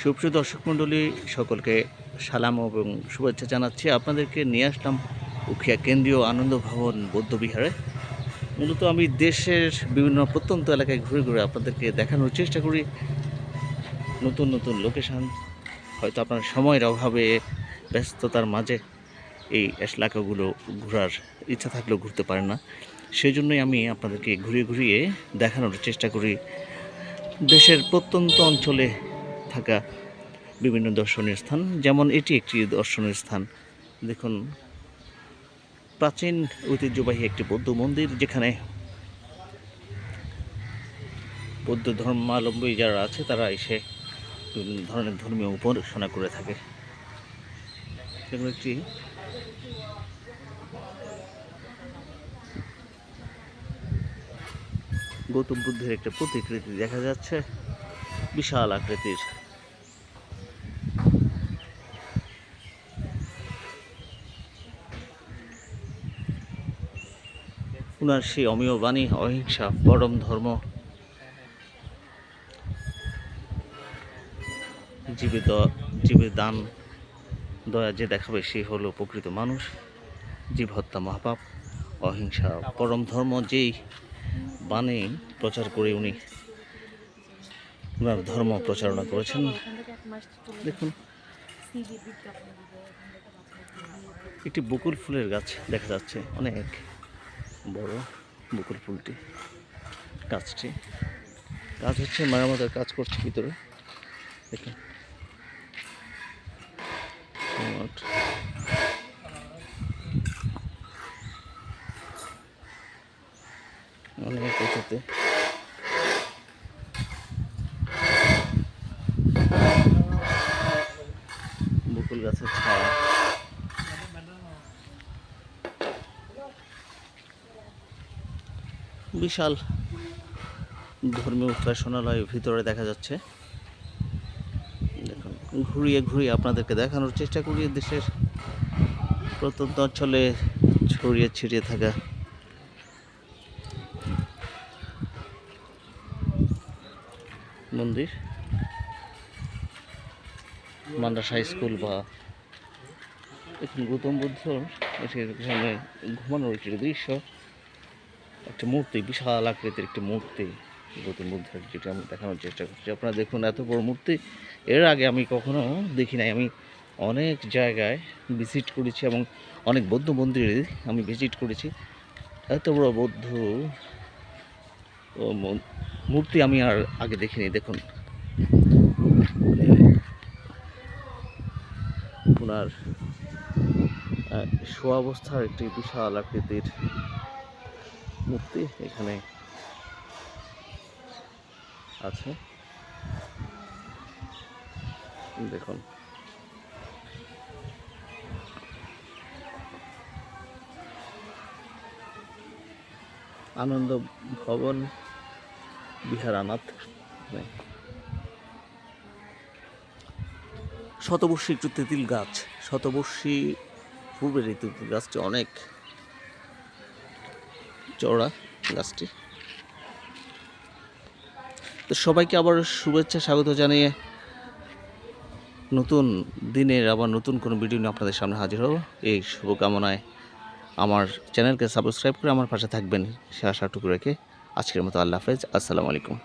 সুপ্রিয় দর্শক মণ্ডলী, সকলকে সালাম এবং শুভেচ্ছা জানাচ্ছি। আপনাদেরকে নিয়ে আসলাম উখিয়া কেন্দ্রীয় আনন্দ ভবন বৌদ্ধবিহারে মূলত আমি দেশের বিভিন্ন প্রত্যন্ত এলাকায় ঘুরে ঘুরে আপনাদেরকে দেখানোর চেষ্টা করি। নতুন নতুন লোকেশান হয়তো আপনার সময়ের অভাবে, ব্যস্ততার মাঝে এই এলাকাগুলো ঘোরার ইচ্ছা থাকলেও ঘুরতে পারেন না। সেই জন্যই আমি আপনাদেরকে ঘুরিয়ে ঘুরিয়ে দেখানোর চেষ্টা করি। দেশের প্রত্যন্ত অঞ্চলে থাকা বিভিন্ন দর্শনীয় স্থান, যেমন এটি একটি দর্শনীয় স্থান। দেখুন, প্রাচীন ঐতিহ্যবাহী একটি বৌদ্ধ মন্দির, যেখানে বৌদ্ধ ধর্মাবলম্বী যারা আছে, তারা এসে বিভিন্ন ধরনের ধর্মীয় উপাসনা করে থাকে। সেগুলো একটি গৌতম বুদ্ধের একটা প্রতিকৃতি দেখা যাচ্ছে, বিশাল আকৃতির। উনার সেই অমীয় বাণী, অহিংসা, পরম ধর্ম জীবে জীবে দান, দয়া যে দেখাবে সে হলো প্রকৃত মানুষ। জীব হত্যা মহাপাপ, অহিংসা, পরম ধর্ম যেই বাণী প্রচার করে উনি ওনার ধর্ম প্রচারণা করেছেন। দেখুন, একটি বকুল ফুলের গাছ দেখা যাচ্ছে, অনেক। বড় বকুল ফুলটি, গাছটি। গাছ হচ্ছে মেরামতের কাজ করছে ভিতরে। দেখুন। অনেক বকুল গাছের ছায়া। বিশাল ধর্মীয় উপাসনালয় ভিতরে দেখা যাচ্ছে। দেখুন, ঘুরিয়ে ঘুরিয়ে আপনাদেরকে দেখানোর চেষ্টা করি দেশের প্রত্যন্ত অঞ্চলে ছড়িয়ে ছিটিয়ে থাকা। মন্দির। মাদ্রাসা, স্কুল বা দেখুন গৌতম বুদ্ধ এটির সামনে ঘুমানোর একটি দৃশ্য। একটা মূর্তি, বিশাল আকৃতির একটি মূর্তি, গৌতম বুদ্ধের যেটা আমি দেখানোর চেষ্টা করছি। আপনারা দেখুন, এত বড় মূর্তি, এর আগে আমি কখনো দেখি নাই। আমি অনেক জায়গায় ভিজিট করেছি এবং অনেক বৌদ্ধ মন্দিরে আমি ভিজিট করেছি। এত বড় বৌদ্ধ মূর্তি আমি আর আগে দেখিনি, দেখুন। ওনার শোয়া অবস্থার একটি বিশাল আকৃতির মূর্তি এখানে আছে। দেখুন। আনন্দ ভবন, বিহারানাথ। শতবর্ষী একটু তেঁতুল গাছ, শতবর্ষী পূর্বের এই তেঁতুল গাছটি অনেক চওড়া গাছটি। তো সবাইকে আবার শুভেচ্ছা, স্বাগত জানিয়ে নতুন দিনের আবার নতুন কোনো ভিডিও নিয়ে আপনাদের সামনে হাজির হব। এই শুভকামনায় আমার চ্যানেলকে সাবস্ক্রাইব করে আমার পাশে থাকবেন, সে আশাটুকু রেখে আজকের মতো আল্লাহ হাফেজ। আসসালামু আলাইকুম।